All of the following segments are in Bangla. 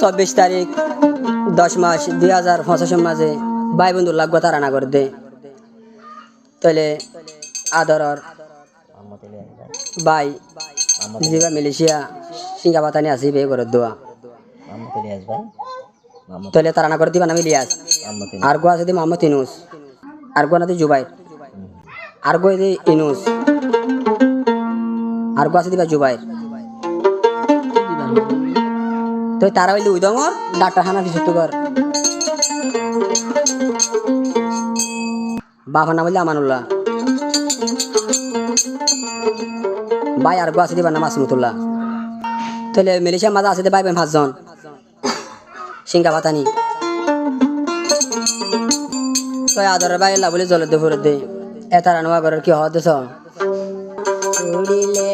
চব্বিশ তারিখ, দশ মাস দুই হাজার পঁচাশের মাঝে ভাই বন্ধু লাগবে তারা না করে দে তাহলে আদরর ভাই জিবা মিলিশিয়া সিঙ্গা বাতানি আসি বে করে দোয়া। তাহলে তারা না করে দিবা না মিলিয়াস আর গো আছে মোহাম্মদ ইনুস। আর গো না দি জুবাইর। আর গো ইনুস। আর গো আছে দিবা জুবাইর। তো তারা হইলে উদমর ডাক্তার খানা কিছু তো কর। বাবার নাম আমানুল্লাহ। ভাই আর আছে দিবা না মাসিমুতুল্লাহ তাহলে মেলিশিয়া মাজা আছে ভাই ভাই পাঁচজন। সিঙ্গা ভাতানি। তো আদরের ভাই লাভলি জলের দে ফুরে দে। এতার আনোয়া ঘরের কি হওয়া দেশ? উড়িলে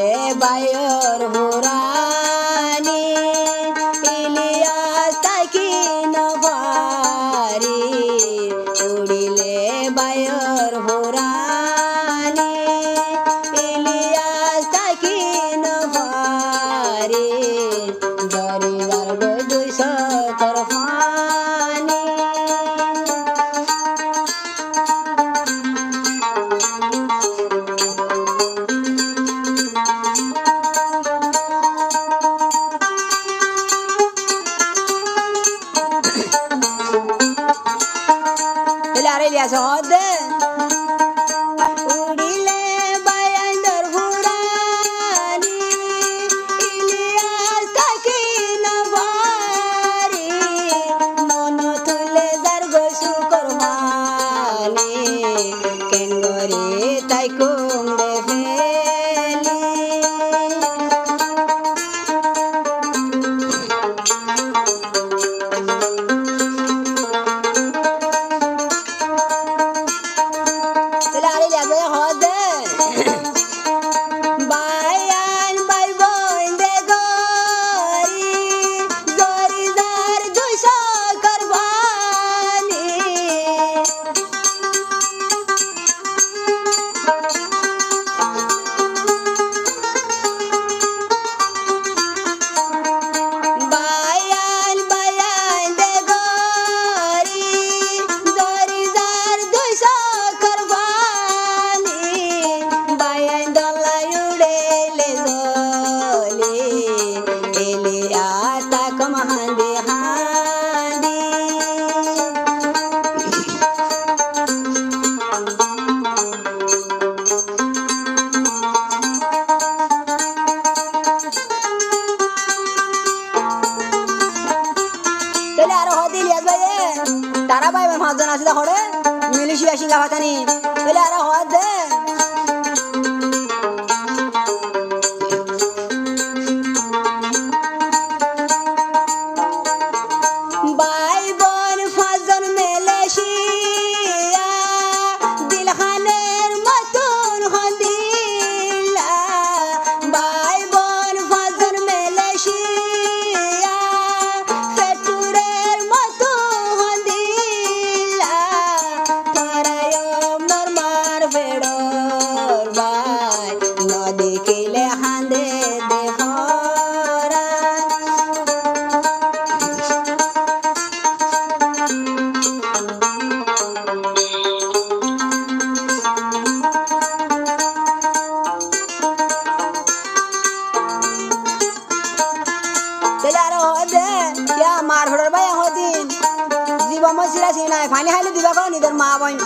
জীবা সিরা সিনাই ফাইনে হাইলে দিবা কো নিদের মা বইন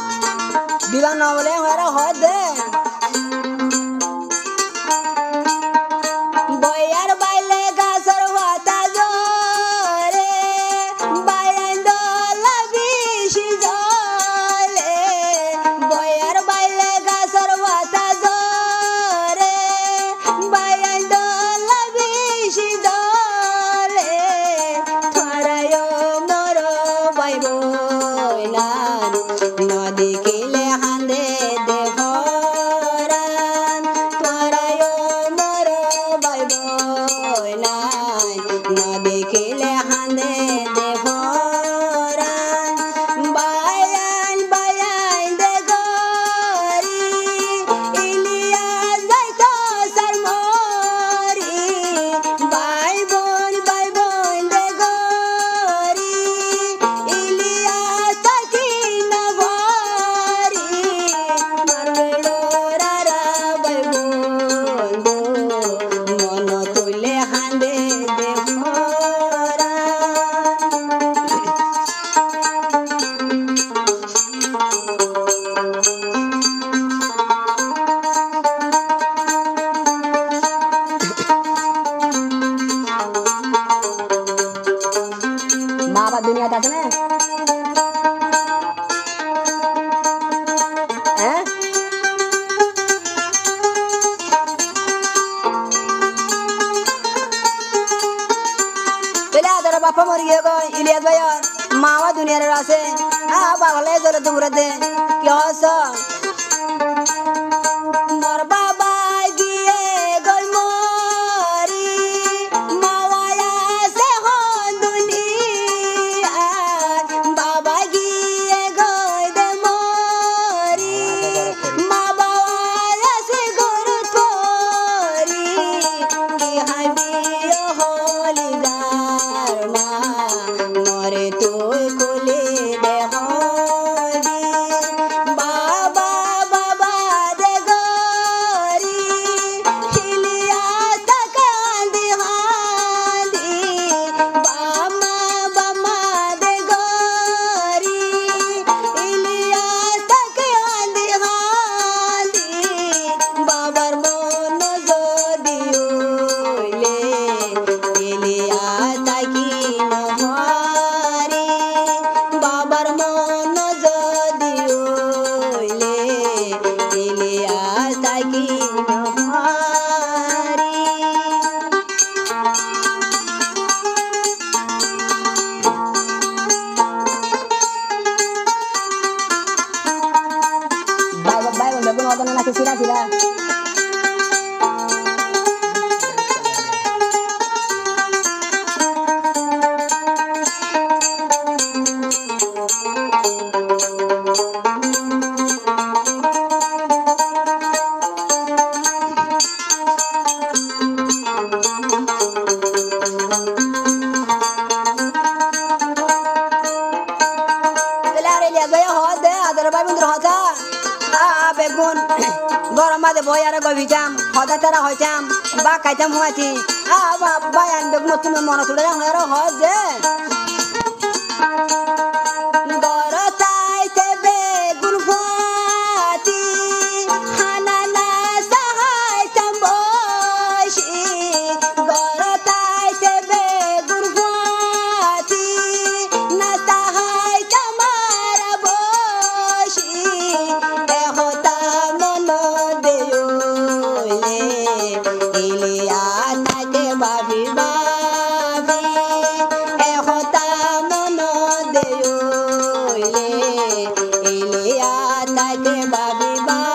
দিবা ন বলে হরা হয় বয়ার ছেলে তোর বাপ মরিয়ে গো, ইলিয়াস ভাইয়ের মাওয়া দুনিয়ার আছে আ বাবা লাই তোর তোমরাতে। কি হস You. দে বই আর গভিজাম হদা তারা হইতাম বা খাইতাম হওয়াছি আ বাবা আনবে নতুন মনে চলে হয় যে তাকে বাবি বা